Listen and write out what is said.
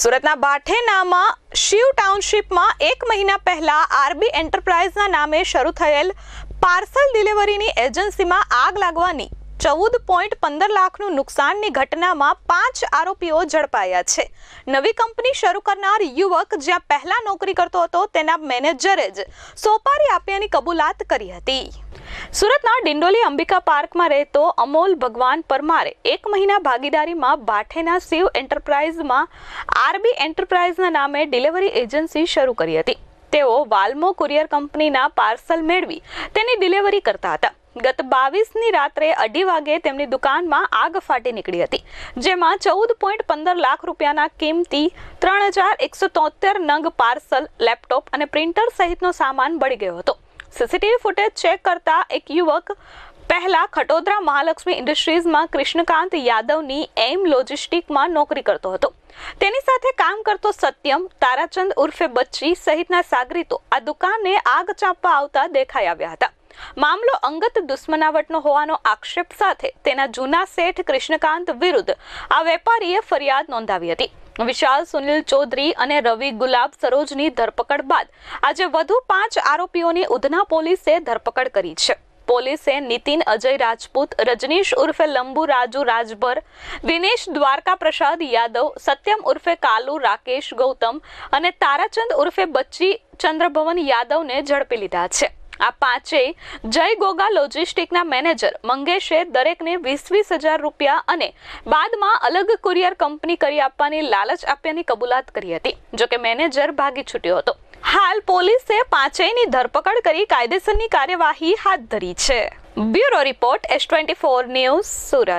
સુરતના બાઠેનામાં શિવ ટાઉનશીપમાં એક મહિના પહેલા આરબી એન્ટરપ્રાઇઝના નામે શરૂ થયેલ પાર્સલ ડિલિવરીની એજન્સીમાં આગ લાગવાની ચૌદ પોઈન્ટ પંદર લાખનું નુકસાનની ઘટનામાં પાંચ આરોપીઓ ઝડપાયા છે. નવી કંપની શરૂ કરનાર યુવક જ્યાં પહેલા નોકરી કરતો હતો તેના મેનેજરે જ સોપારી આપ્યાની કબૂલાત કરી હતી. સુરતના ડિંડોલી અંબિકા પાર્કમાં રહેતો અમોલ ભગવાન પરમારે એક મહિના ભાગીદારીમાં બાઠેના શિવ એન્ટરપ્રાઇઝમાં આરબી એન્ટરપ્રાઇઝના નામે ડિલિવરી એજન્સી શરૂ કરી હતી. તેઓ વાલ્મો કુરિયર કંપનીના પાર્સલ મેળવી તેની ડિલિવરી કરતા હતા. ગત બાવીસની રાત્રે અઢી વાગે તેમની દુકાનમાં આગ ફાટી નીકળી હતી, જેમાં ચૌદ પોઈન્ટ પંદર લાખ રૂપિયાના કિંમતી ત્રણ હજાર એકસો તોતેર નંગ પાર્સલ, લેપટોપ અને પ્રિન્ટર સહિતનો સામાન બળી ગયો હતો. સીસીટીવી ફૂટેજ ચેક કરતા એક યુવક પહેલા ખટોદરા મહાલક્ષ્મી ઇન્ડસ્ટ્રીઝમાં કૃષ્ણકાંત યાદવની એમ લોજિસ્ટિકમાં નોકરી કરતો હતો. તેની સાથે કામ કરતો સત્યમ, તારાચંદ ઉર્ફે બચ્ચી સહિતના સાગરીતો આ દુકાને આગ ચાંપવા આવતા દેખાઈ આવ્યા હતા. મામલો અંગત દુશ્મનાવટનો હોવાનો આક્ષેપ સાથે તેના જૂના શેઠ કૃષ્ણકાંત વિરુદ્ધ આ વેપારીએ ફરિયાદ નોંધાવી હતી. વિશાલ, સુનિલ ચૌધરી અને રવિ ગુલાબ સરોજની ધરપકડ બાદ આજે વધુ પાંચ આરોપીઓની ઉધના પોલીસે ધરપકડ કરી છે. પોલીસે નીતિન અજય રાજપૂત, રજનીશ ઉર્ફે લંબુ રાજુ રાજભર, દિનેશ દ્વારકા પ્રસાદ યાદવ, સત્યમ ઉર્ફે કાલુ રાકેશ ગૌતમ અને તારાચંદ ઉર્ફે બચ્ચી ચંદ્રભવન યાદવને ઝડપી લીધા છે. આ પાંચેય જય ગોગા લોજિસ્ટિકના મેનેજર મંગેશે દરેકને વીસ વીસ હજાર રૂપિયા અને બાદમાં અલગ કુરિયર કંપની કરી આપવાની લાલચ આપ્યાની કબૂલાત કરી હતી જોકે મેનેજર ભાગી છૂટ્યો હતો. હાલ પોલીસે પાંચેયની ધરપકડ કરી કાયદેસરની કાર્યવાહી હાથ ધરી છે. Bureau report S twenty four news Surat.